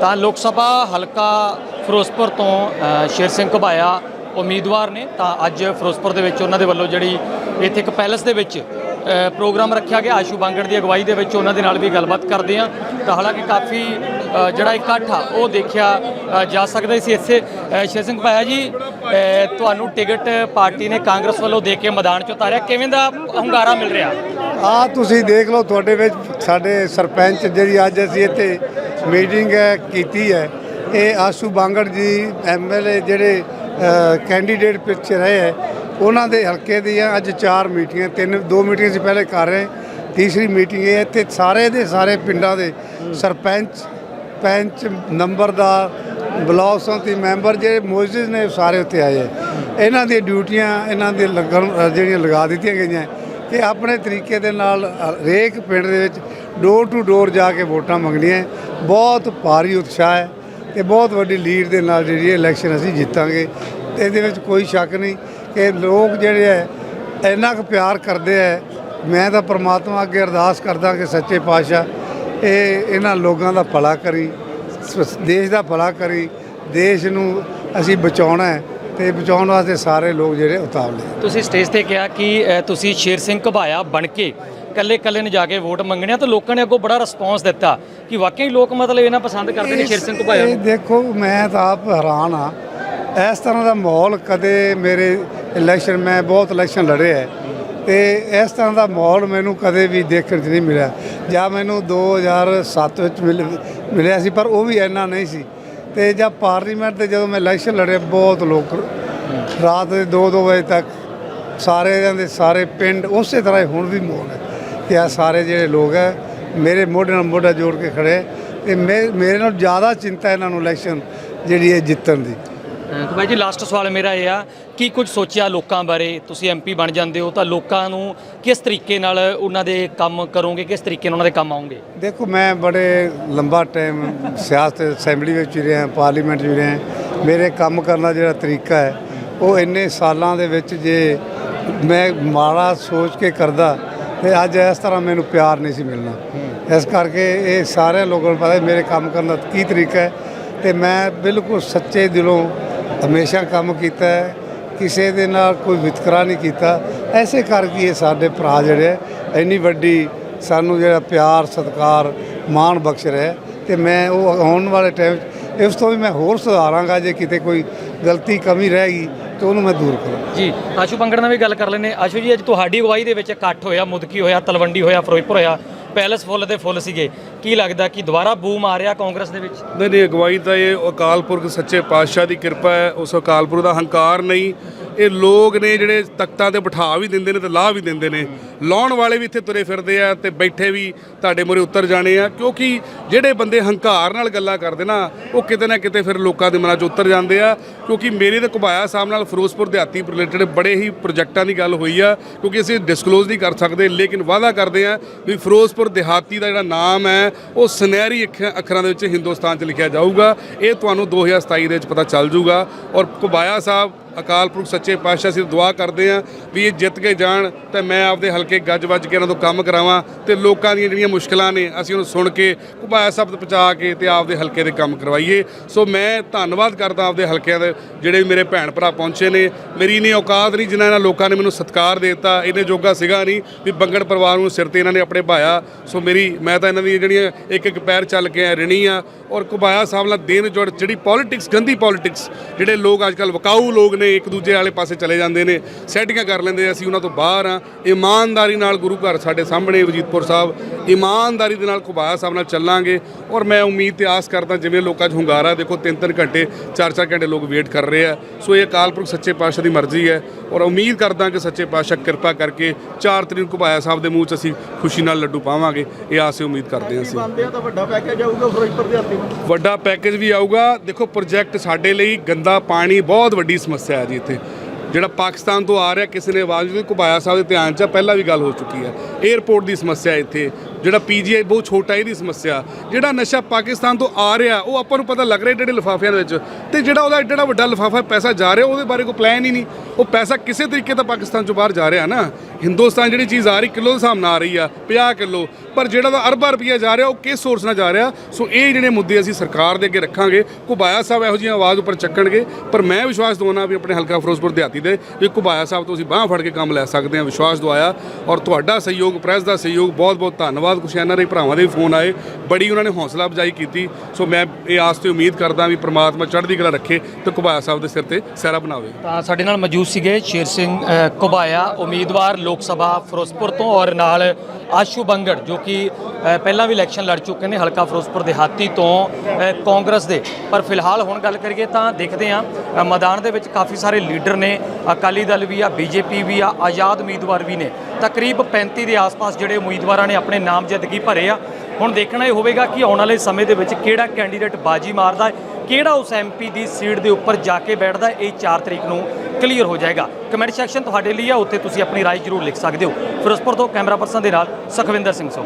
ਤਾਂ ਲੋਕ ਸਭਾ ਹਲਕਾ ਫਿਰੋਜ਼ਪੁਰ ਤੋਂ ਸ਼ੇਰ ਸਿੰਘ ਘਬਾਇਆ ਉਮੀਦਵਾਰ ਨੇ। ਤਾਂ ਅੱਜ ਫਿਰੋਜ਼ਪੁਰ ਦੇ ਵਿੱਚ ਉਹਨਾਂ ਦੇ ਵੱਲੋਂ ਜਿਹੜੀ ਇੱਥੇ ਇੱਕ ਪੈਲਸ ਦੇ ਵਿੱਚ ਪ੍ਰੋਗਰਾਮ ਰੱਖਿਆ ਗਿਆ। ਆਸ਼ੂ ਬਾਂਗੜ ਦੀ ਅਗਵਾਈ ਦੇ ਵਿੱਚ ਉਹਨਾਂ ਦੇ ਨਾਲ ਵੀ ਗੱਲਬਾਤ ਕਰਦੇ ਆ ਤਾਂ ਹਾਲਾਂਕਿ ਕਾਫੀ ਜਿਹੜਾ ਇਕੱਠ ਆ, ਉਹ ਦੇਖਿਆ ਜਾ ਸਕਦਾ ਸੀ। ਇੱਥੇ ਸ਼ੇਰ ਸਿੰਘ ਭਾਇਆ ਜੀ ਤੁਹਾਨੂੰ ਟਿਕਟ ਪਾਰਟੀ ਨੇ ਕਾਂਗਰਸ ਵੱਲੋਂ ਦੇ ਕੇ ਮੈਦਾਨ 'ਚ ਉਤਾਰਿਆ। ਕਿਵੇਂ ਦਾ ਹੁੰਗਾਰਾ ਮਿਲ ਰਿਹਾ? ਆ ਤੁਸੀਂ ਦੇਖ ਲਓ, ਤੁਹਾਡੇ ਵਿੱਚ ਸਾਡੇ ਸਰਪੰਚ ਜਿਹੜੀ ਅੱਜ ਅਸੀਂ ਇੱਥੇ ਮੀਟਿੰਗ ਹੈ, ਕੀਤੀ ਹੈ। ਇਹ ਆਸੂ ਬਾਂਗੜ ਜੀ ਐਮਐਲਏ ਜਿਹੜੇ ਕੈਂਡੀਡੇਟ ਪਿੱਛੇ ਰਹੇ ਹੈ, ਉਹਨਾਂ ਦੇ ਹਲਕੇ ਦੀਆਂ ਅੱਜ ਚਾਰ ਮੀਟਿੰਗਾਂ, ਤਿੰਨ, ਦੋ ਮੀਟਿੰਗਾਂ ਸੀ ਪਹਿਲੇ ਕਰ ਰਹੇ ਤੀਸਰੀ ਮੀਟਿੰਗ ਇਹ ਹੈ, ਇੱਥੇ ਸਾਰੇ ਦੇ ਸਾਰੇ ਪਿੰਡਾਂ ਦੇ ਸਰਪੰਚ, ਪੰਚ, ਨੰਬਰਦਾਰ, ਬਲਾਕ ਸੰਮਤੀ ਮੈਂਬਰ ਜਿਹੜੇ ਮੋਜਿਸ ਨੇ, ਉਹ ਸਾਰੇ ਉੱਥੇ ਆਏ ਹੈ। ਇਹਨਾਂ ਦੀਆਂ ਡਿਊਟੀਆਂ, ਇਹਨਾਂ ਦੇ ਲੱਗਣ ਜਿਹੜੀਆਂ ਲਗਾ ਦਿੱਤੀਆਂ ਗਈਆਂ ਹੈ ਕਿ ਆਪਣੇ ਤਰੀਕੇ ਦੇ ਨਾਲ ਹਰੇਕ ਪਿੰਡ ਦੇ ਵਿੱਚ ਡੋਰ ਟੂ ਡੋਰ ਜਾ ਕੇ ਵੋਟਾਂ ਮੰਗਣੀਆਂ ਬਹੁਤ ਭਾਰੀ ਉਤਸ਼ਾਹ ਹੈ ਤੇ ਬਹੁਤ ਵੱਡੀ ਲੀਡ ਦੇ ਨਾਲ ਜਿਹੜੀ ਇਲੈਕਸ਼ਨ ਅਸੀਂ ਜਿੱਤਾਂਗੇ। ਤੇ ਇਹਦੇ ਵਿੱਚ ਕੋਈ ਸ਼ੱਕ ਨਹੀਂ ਕਿ ਲੋਕ ਜਿਹੜੇ ਹੈ, ਇੰਨਾ ਕੁ ਪਿਆਰ ਕਰਦੇ ਹੈ। ਮੈਂ ਤਾਂ ਪ੍ਰਮਾਤਮਾ ਅੱਗੇ ਅਰਦਾਸ ਕਰਦਾ ਕਿ ਸੱਚੇ ਪਾਤਸ਼ਾਹ ਇਹ ਇਹਨਾਂ ਲੋਕਾਂ ਦਾ ਭਲਾ ਕਰੀ ਸ- ਦੇਸ਼ ਦਾ ਭਲਾ ਕਰੀ। ਦੇਸ਼ ਨੂੰ ਅਸੀਂ ਬਚਾਉਣਾ ਹੈ ਤੇ ਬਚਾਉਣ ਵਾਸਤੇ ਸਾਰੇ ਲੋਕ ਜਿਹੜੇ ਉਤਾਵਲੇ ਤੁਸੀਂ ਸਟੇਜ ਤੇ ਕਿਹਾ ਕਿ ਤੁਸੀਂ ਸ਼ੇਰ ਸਿੰਘ ਘਬਾਇਆ ਬਣ ਕੇ ਕੱਲੇ ਕੱਲੇ ਨੇ ਜਾ ਕੇ ਵੋਟ ਮੰਗਣਿਆ ਤਾਂ ਲੋਕਾਂ ਨੇ ਅੱਗੋਂ ਬੜਾ ਰਿਸਪੌਂਸ ਦਿੱਤਾ ਕਿ ਵਾਕਈ ਲੋਕ ਮਤਲਬ ਇਹਨਾਂ ਪਸੰਦ ਕਰਦੇ ਨੇ ਸ਼ੇਰ ਸਿੰਘ ਘਬਾਇਆ ਇਹ ਨੂੰ। ਦੇਖੋ ਮੈਂ ਤਾਂ ਆਪ ਹੈਰਾਨ ਆ ਇਸ ਤਰ੍ਹਾਂ ਦਾ ਮਾਹੌਲ ਕਦੇ ਮੇਰੇ ਇਲੈਕਸ਼ਨ ਮੈਂ ਬਹੁਤ ਇਲੈਕਸ਼ਨ ਲੜੇ ਹੈ ਤੇ ਇਸ ਤਰ੍ਹਾਂ ਦਾ ਮਾਹੌਲ ਮੈਨੂੰ ਕਦੇ ਵੀ ਦੇਖਣ 'ਚ ਨਹੀਂ ਮਿਲਿਆ। ਜਾਂ ਮੈਨੂੰ 2007 ਵਿੱਚ ਮਿਲ- ਮਿਲਿਆ ਸੀ ਪਰ ਉਹ ਵੀ ਇੰਨਾ ਨਹੀਂ ਸੀ। ਤੇ ਜਦ ਪਾਰਲੀਮੈਂਟ ਤੇ ਜਦੋਂ ਮੈਂ ਇਲੈਕਸ਼ਨ ਲੜੇ ਬਹੁਤ ਲੋਕ ਰਾਤ ਦੇ 2-2 ਵਜੇ ਤੱਕ ਸਾਰੇ ਦੇ ਸਾਰੇ ਪਿੰਡ ਉਸੇ ਤਰ੍ਹਾਂ ਹੀ ਹੁਣ ਵੀ ਮਾਹੌਲ ਹੈ। ਕਿ ਆ ਸਾਰੇ ਜਿਹੜੇ ਲੋਕ ਹੈ ਮੇਰੇ ਮੋਢੇ ਨਾਲ ਮੋਢਾ ਜੋੜ ਕੇ ਖੜੇ। ਤੇ ਮੇ- ਮੇਰੇ ਨਾਲ ਜ਼ਿਆਦਾ ਚਿੰਤਾ ਇਹਨਾਂ ਨੂੰ ਇਲੈਕਸ਼ਨ ਜਿਹੜੀ ਹੈ ਜਿੱਤਣ ਦੀ। ਅ, ਭਾਈ ਜੀ ਲਾਸਟ ਸਵਾਲ ਮੇਰਾ ਇਹ ਆ ਕੀ ਕੁਝ ਸੋਚਿਆ ਲੋਕਾਂ ਬਾਰੇ? ਤੁਸੀਂ ਐਮਪੀ ਬਣ ਜਾਂਦੇ ਹੋ ਤਾਂ ਲੋਕਾਂ ਨੂੰ ਕਿਸ ਤਰੀਕੇ ਨਾਲ ਉਹਨਾਂ ਦੇ ਕੰਮ ਕਰੋਗੇ? ਕਿਸ ਤਰੀਕੇ ਨਾਲ ਉਹਨਾਂ ਦੇ ਕੰਮ ਆਉਂਗੇ ਦੇਖੋ ਮੈਂ ਬੜੇ ਲੰਬਾ ਟਾਈਮ ਸਿਆਸਤ ਅਸੈਂਬਲੀ ਵਿੱਚ ਵੀ ਰਿਹਾ ਪਾਰਲੀਮੈਂਟ ਵੀ ਰਿਹਾ। ਮੇਰੇ ਕੰਮ ਕਰਨ ਦਾ ਜਿਹੜਾ ਤਰੀਕਾ ਹੈ ਉਹ ਇੰਨੇ ਸਾਲਾਂ ਦੇ ਵਿੱਚ ਜੇ ਮੈਂ ਮਾੜਾ ਸੋਚ ਕੇ ਕਰਦਾ ਤੇ ਅੱਜ ਇਸ ਤਰ੍ਹਾਂ ਮੈਨੂੰ ਪਿਆਰ ਨਹੀਂ ਸੀ ਮਿਲਣਾ। ਇਸ ਕਰਕੇ ਇਹ ਸਾਰੇ ਲੋਕਾਂ ਨੂੰ ਪਤਾ ਮੇਰੇ ਕੰਮ ਕਰਨ ਦਾ ਕੀ ਤਰੀਕਾ ਹੈ ਤੇ ਮੈਂ ਬਿਲਕੁਲ ਸੱਚੇ ਦਿਲੋਂ ਹਮੇਸ਼ਾ ਕੰਮ ਕੀਤਾ ਹੈ ਕਿਸੇ ਦੇ ਨਾਲ ਕੋਈ ਵਿਤਕਰਾ ਨਹੀਂ ਕੀਤਾ। ਐਸੇ ਕਰਕੇ ਇਹ ਸਾਡੇ ਭਰਾ ਜਿਹੜੇ ਹੈ, ਇੰਨੀ ਵੱਡੀ ਸਾਨੂੰ ਜਿਹੜਾ ਪਿਆਰ ਸਤਿਕਾਰ ਮਾਣ ਬਖਸ਼ ਰਿਹਾ ਹੈ। ਤੇ ਮੈਂ ਉਹ ਆਉਣ ਵਾਲੇ ਟਾਈਮ ਇਸ ਤੋਂ ਵੀ ਮੈਂ ਹੋਰ ਸੁਧਾਰਾਂਗਾ ਜੇ ਕਿਤੇ ਕੋਈ ਗਲਤੀ ਕਮੀ ਰਹਿ ਗਈ ਤਾਂ ਉਹਨੂੰ ਮੈਂ ਦੂਰ ਕਰਾਂ। ਜੀ ਆਸ਼ੂ ਪੰਗੜ ਨਾਲ ਵੀ ਗੱਲ ਕਰ ਲੈਨੇ ਆਸ਼ੂ ਜੀ ਅੱਜ ਤੁਹਾਡੀ ਅਗਵਾਈ ਦੇ ਵਿੱਚ ਇਕੱਠ ਹੋਇਆ ਮੁਦਕੀ ਹੋਇਆ ਤਲਵੰਡੀ ਹੋਇਆ ਫਿਰੋਜ਼ਪੁਰ ਹੋਇਆ ਪੈਲਸ ਫੁੱਲ ਦੇ ਫੁੱਲ ਸੀਗੇ। ਕੀ ਲੱਗਦਾ ਕਿ ਦੁਬਾਰਾ ਬੂਮ ਆ ਰਿਹਾ ਕਾਂਗਰਸ ਦੇ ਵਿੱਚ? ਨਹੀਂ ਨਹੀਂ ਅਗਵਾਈ ਤਾਂ ਇਹ ਅਕਾਲ ਪੁਰਖ ਸੱਚੇ ਪਾਤਸ਼ਾਹ ਦੀ ਕਿਰਪਾ ਹੈ। ਉਸ ਅਕਾਲ ਪੁਰਖ ਦਾ ਹੰਕਾਰ ਨਹੀਂ ਇਹ ਲੋਕ ਨੇ ਜਿਹੜੇ ਤਖਤਾਂ ਤੇ ਬਿਠਾ ਵੀ ਦਿੰਦੇ ਨੇ ਤੇ ਲਾਹ ਵੀ ਦਿੰਦੇ ਨੇ। ਲਾਉਣ ਵਾਲੇ ਵੀ ਇੱਥੇ ਤੁਰੇ ਫਿਰਦੇ ਆ ਤੇ ਬੈਠੇ ਵੀ ਤੁਹਾਡੇ ਮੂਹਰੇ ਉੱਤਰ ਜਾਣੇ ਆ। ਕਿਉਂਕਿ ਜਿਹੜੇ ਬੰਦੇ ਹੰਕਾਰ ਨਾਲ ਗੱਲਾਂ ਕਰਦੇ ਨਾ, ਉਹ ਕਿਤੇ ਨਾ ਕਿਤੇ ਫਿਰ ਲੋਕਾਂ ਦੇ ਮਨਾਂ 'ਚ ਉਤਰ ਜਾਂਦੇ ਆ। ਕਿਉਂਕਿ ਮੇਰੀ ਤੇ ਘੁਬਾਇਆ ਸਾਹਿਬ ਨਾਲ ਫਿਰੋਜ਼ਪੁਰ ਦਿਹਾਤੀ ਰਿਲੇਟਡ ਬੜੇ ਹੀ ਪ੍ਰੋਜੈਕਟਾਂ ਦੀ ਗੱਲ ਹੋਈ ਆ। ਕਿਉਂਕਿ ਅਸੀਂ ਡਿਸਕਲੋਜ਼ ਨਹੀਂ ਕਰ ਸਕਦੇ, ਲੇਕਿਨ ਵਾਅਦਾ ਕਰਦੇ ਆ ਵੀ ਫਿਰੋਜ਼ਪੁਰ ਦਿਹਾਤੀ ਦਾ ਜਿਹੜਾ ਨਾਮ ਹੈ, ਉਹ ਸੁਨਹਿਰੀ ਅੱਖਾਂ- ਅੱਖਰਾਂ ਦੇ ਵਿੱਚ ਹਿੰਦੁਸਤਾਨ 'ਚ ਲਿਖਿਆ ਜਾਊਗਾ। ਇਹ ਤੁਹਾਨੂੰ 2027 ਦੇ ਵਿੱਚ ਪਤਾ ਚੱਲ ਜਾਊਗਾ। ਔਰ ਘੁਬਾਇਆ ਸਾਹਿਬ ਅਕਾਲ ਪੁਰਖ ਸੱਚੇ ਪਾਤਸ਼ਾਹ ਅਸੀਂ ਦੁਆ ਕਰਦੇ ਹਾਂ ਵੀ ਇਹ ਜਿੱਤ ਕੇ ਜਾਣ ਤੇ ਮੈਂ ਆਪਦੇ ਹਲਕੇ ਗੱਜ ਵੱਜ ਕੇ ਇਹਨਾਂ ਤੋਂ ਕੰਮ ਕਰਾਵਾਂ ਤੇ ਲੋਕਾਂ ਦੀਆਂ ਜਿਹੜੀਆਂ ਮੁਸ਼ਕਲਾਂ ਨੇ ਅਸੀਂ ਉਹਨੂੰ ਸੁਣ ਕੇ, ਘੁਬਾਇਆ ਸਾਹਿਬ ਤੱਕ ਪਹੁੰਚਾ ਕੇ ਤੇ ਆਪਦੇ ਹਲਕੇ ਦੇ ਕੰਮ ਕਰਵਾਈਏ। ਸੋ ਮੈਂ ਧੰਨਵਾਦ ਕਰਦਾ ਆਪਦੇ ਹਲਕਿਆਂ ਦੇ ਜਿਹੜੇ ਵੀ ਮੇਰੇ ਭੈਣ ਭਰਾ ਪਹੁੰਚੇ ਨੇ। ਮੇਰੀ ਨਹੀਂ ਔਕਾਤ ਨਹੀਂ ਜਿਨ੍ਹਾਂ ਇਹਨਾਂ ਲੋਕਾਂ ਨੇ ਮੈਨੂੰ ਸਤਿਕਾਰ ਦੇ ਦਿੱਤਾ। ਇਹਨੇ ਜੋਗਾ ਸੀਗਾ ਨਹੀਂ ਵੀ ਬੰਗੜ ਪਰਿਵਾਰ ਨੂੰ ਸਿਰ ਤੇ ਇਹਨਾਂ ਨੇ ਆਪਣੇ ਭਾਇਆ। ਸੋ ਮੇਰੀ, ਮੈਂ ਤਾਂ ਇਹਨਾਂ ਦੀ ਜਿਹੜੀਆਂ ਇੱਕ ਇੱਕ ਪੈਰ ਚੱਲ ਕੇ ਆ ਰਣੀ ਆ ਔਰ ਘੁਬਾਇਆ ਸਾਹਿਬ ਨਾਲ ਦੇਣ ਜੋੜ ਜਿਹੜੀ ਪੋਲਿਟਿਕਸ ਗੰਦੀ ਪੋਲਿਟਿਕਸ ਜਿਹੜੇ ਲੋਕ ਅੱਜ ਕੱਲ ਵਕਾਊ ਲੋਕ ਨੇ ਇੱਕ ਦੂਜੇ ਵਾਲੇ ਪਾਸੇ ਚਲੇ ਜਾਂਦੇ ਨੇ, ਸੈਟਿੰਗਾਂ ਕਰ ਲੈਂਦੇ ਅਸੀਂ ਉਹਨਾਂ ਤੋਂ ਬਾਹਰ ਆ ਇਮਾਨਦਾਰੀ ਨਾਲ ਗੁਰੂ ਘਰ ਸਾਡੇ ਸਾਹਮਣੇ, ਵਜੀਦਪੁਰ ਸਾਹਿਬ, ਇਮਾਨਦਾਰੀ ਦੇ ਨਾਲ ਘੁਬਾਇਆ ਸਾਹਿਬ ਨਾਲ ਚੱਲਾਂਗੇ। ਔਰ ਮੈਂ ਉਮੀਦ ਤੇ ਆਸ ਕਰਦਾ, ਜਿਵੇਂ ਲੋਕਾਂ 'ਚ ਹੁੰਗਾਰਾ, ਦੇਖੋ ਤਿੰਨ ਤਿੰਨ ਘੰਟੇ, ਚਾਰ ਚਾਰ ਘੰਟੇ ਲੋਕ ਵੇਟ ਕਰ ਰਹੇ ਆ। ਸੋ ਇਹ ਅਕਾਲ ਪੁਰਖ ਸੱਚੇ ਪਾਤਸ਼ਾਹ ਦੀ ਮਰਜ਼ੀ ਹੈ। ਔਰ ਉਮੀਦ ਕਰਦਾ ਕਿ ਸੱਚੇ ਪਾਤਸ਼ਾਹ ਕਿਰਪਾ ਕਰਕੇ 4 ਤਰੀਕ ਨੂੰ ਘੁਬਾਇਆ ਸਾਹਿਬ ਦੇ ਮੂੰਹ 'ਚ ਅਸੀਂ ਖੁਸ਼ੀ ਨਾਲ ਲੱਡੂ ਪਾਵਾਂਗੇ। ਇਹ ਆਸ ਉਮੀਦ ਕਰਦੇ ਹਾਂ ਅਸੀਂ। ਵੱਡਾ ਪੈਕੇਜ ਆਊਗਾ ਫਿਰੋਜ਼ਪੁਰ ਦੇ ਹੱਥੀ ਵੱਡਾ ਪੈਕੇਜ ਵੀ ਆਊਗਾ। ਦੇਖੋ ਪ੍ਰੋਜੈਕਟ ਸਾਡੇ ਲਈ ਗੰਦਾ ਪਾਣੀ ਬਹੁਤ ਵੱਡੀ ਸਮੱਸਿਆ ਹੈ ਜੀ ਇੱਥੇ। ਜਿਹੜਾ ਪਾਕਿਸਤਾਨ ਤੋਂ ਆ ਰਿਹਾ, ਕਿਸੇ ਨੇ ਆਵਾਜ਼ ਨਹੀਂ ਘੁਬਾਇਆ ਸਾਹਿਬ ਦੇ ਧਿਆਨ 'ਚ ਪਹਿਲਾਂ ਵੀ ਗੱਲ ਹੋ ਚੁੱਕੀ ਹੈ। 에ਅਰਪੋਰਟ ਦੀ ਸਮੱਸਿਆ ਇੱਥੇ। ਜਿਹੜਾ ਪੀਜੀਆਈ ਬਹੁਤ ਛੋਟਾ ਇਹਦੀ ਸਮੱਸਿਆ। ਜਿਹੜਾ ਨਸ਼ਾ ਪਾਕਿਸਤਾਨ ਤੋਂ ਆ ਰਿਹਾ, ਉਹ ਆਪਾਂ ਨੂੰ ਪਤਾ ਲੱਗ ਰਿਹਾ ਜਿਹੜੇ ਲਿਫਾਫਿਆਂ ਦੇ ਵਿੱਚ। ਤੇ ਜਿਹੜਾ ਉਹਦਾ ਐਡਾ ਵੱਡਾ ਲਿਫਾਫਾ ਪੈਸਾ ਜਾ ਰਿਹਾ, ਉਹਦੇ ਬਾਰੇ ਕੋਈ ਪਲਾਨ ਹੀ ਨਹੀਂ। ਉਹ ਪੈਸਾ ਕਿਸੇ ਤਰੀਕੇ ਦਾ ਪਾਕਿਸਤਾਨ ਚੋਂ ਬਾਹਰ ਜਾ ਰਿਹਾ ਨਾ। ਹਿੰਦੁਸਤਾਨ ਜਿਹੜੀ ਚੀਜ਼ ਆ ਰਹੀ, ਕਿਲੋ ਦੇ ਹਿਸਾਬ ਨਾਲ ਆ ਰਹੀ ਆ 50 ਕਿਲੋ। ਪਰ ਜਿਹੜਾ ਦਾ ਅਰਬਾਂ ਰੁਪਈਆ ਜਾ ਰਿਹਾ, ਉਹ ਕਿਸ ਸੋਰਸ ਨਾਲ ਜਾ ਰਿਹਾ? ਸੋ ਇਹ ਜਿਹੜੇ ਮੁੱਦੇ ਅਸੀਂ ਸਰਕਾਰ ਦੇ ਅੱਗੇ ਰੱਖਾਂਗੇ। ਘੁਬਾਇਆ ਸਾਹਿਬ ਇਹੋ ਜਿਹੀਆਂ ਆਵਾਜ਼ ਉੱਪਰ ਚੱਕਣਗੇ। ਪਰ ਮੈਂ ਵਿਸ਼ਵਾਸ ਦਵਾਉਣਾ ਵੀ ਆਪਣੇ ਹਲਕਾ ਫਿਰੋਜ਼ਪੁਰ ਦਿਹਾਤੀ ਦੇ, ਵੀ ਘੁਬਾਇਆ ਸਾਹਿਬ ਤੋਂ ਅਸੀਂ ਬਾਹ ਫੜ ਕੇ ਕੰਮ ਲੈ ਸਕਦੇ ਹਾਂ। ਵਿਸ਼ਵਾਸ ਦਵਾਇਆ। ਔਰ ਤੁਹਾਡਾ ਸਹਿਯੋਗ, ਪ੍ਰੈਸ ਦਾ ਸਹਿਯੋਗ ਬਹੁਤ ਬਹੁਤ ਧੰਨਵਾਦ। ਕੁਛ ਐਨਆਰਆਈ ਭਰਾਵਾਂ ਦੇ ਵੀ ਫੋਨ ਆਏ ਬੜੀ ਉਹਨਾਂ ਨੇ ਹੌਸਲਾ ਅਫਜ਼ਾਈ ਕੀਤੀ। ਸੋ ਮੈਂ ਇਹ ਆਸ ਤੇ ਉਮੀਦ ਕਰਦਾ ਵੀ ਪ੍ਰਮਾਤਮਾ ਚੜ੍ਹਦੀ ਕਲਾ ਰੱਖੇ ਤੇ ਘੁਬਾਇਆ ਸਾਹਿਬ ਦੇ ਸਿਰ ਤੇ ਸਹਿਰਾ ਬਣਾਵੇ। ਤਾਂ ਸਾਡੇ ਨਾਲ ਮੌਜੂਦ ਸੀਗੇ ਸ਼ੇਰ ਸਿੰਘ ਅ, ਘੁਬਾਇਆ ਉਮੀਦਵਾਰ ਲੋਕ ਸਭਾ ਫਿਰੋਜ਼ਪੁਰ ਤੋਂ ਔਰ ਨਾਲ ਆਸ਼ੂ ਬੰਗੜ, ਜੋ ਕਿ ਪਹਿਲਾਂ ਵੀ ਇਲੈਕਸ਼ਨ ਲੜ ਚੁੱਕੇ ਨੇ ਹਲਕਾ ਫਿਰੋਜ਼ਪੁਰ ਦੇਹਾਤੀ ਤੋਂ ਕਾਂਗਰਸ ਦੇ। ਪਰ ਫਿਲਹਾਲ ਹੁਣ ਗੱਲ ਕਰੀਏ ਤਾਂ ਦੇਖਦੇ ਹਾਂ ਮੈਦਾਨ ਦੇ ਵਿੱਚ ਕਾਫੀ ਸਾਰੇ ਲੀਡਰ ਨੇ, ਅਕਾਲੀ ਦਲ ਵੀ ਆ, ਬੀਜੇਪੀ ਵੀ ਆ, ਆਜ਼ਾਦ ਉਮੀਦਵਾਰ ਵੀ ਨੇ। ਤਕਰੀਬ 35 ਦੇ ਆਸ-ਪਾਸ ਜਿਹੜੇ ਉਮੀਦਵਾਰਾਂ ਨੇ ਆਪਣੇ ਨਾਮਜ਼ਦਗੀ ਭਰੇ ਆ। ਹੁਣ ਦੇਖਣਾ ਇਹ ਹੋਵੇਗਾ ਕਿ ਆਉਣ ਵਾਲੇ ਸਮੇਂ ਦੇ ਵਿੱਚ ਕਿਹੜਾ ਕੈਂਡੀਡੇਟ ਬਾਜੀ ਮਾਰਦਾ ਹੈ, ਕਿਹੜਾ ਉਸ ਐਮਪੀ ਦੀ ਸੀਟ ਦੇ ਉੱਪਰ ਜਾ ਕੇ ਬੈਠਦਾ ਇਹ 4 ਤਰੀਕ ਨੂੰ ਕਲੀਅਰ ਹੋ ਜਾਏਗਾ। ਕਮੈਂਟ ਸੈਕਸ਼ਨ ਤੁਹਾਡੇ ਲਈ ਆ, ਉੱਥੇ ਤੁਸੀਂ ਆਪਣੀ ਰਾਏ ਜ਼ਰੂਰ ਲਿਖ ਸਕਦੇ ਹੋ। ਫਿਰੋਜ਼ਪੁਰ ਤੋਂ ਕੈਮਰਾ ਪਰਸਨ ਦੇ ਨਾਲ ਸੁਖਵਿੰਦਰ ਸਿੰਘ ਸੋ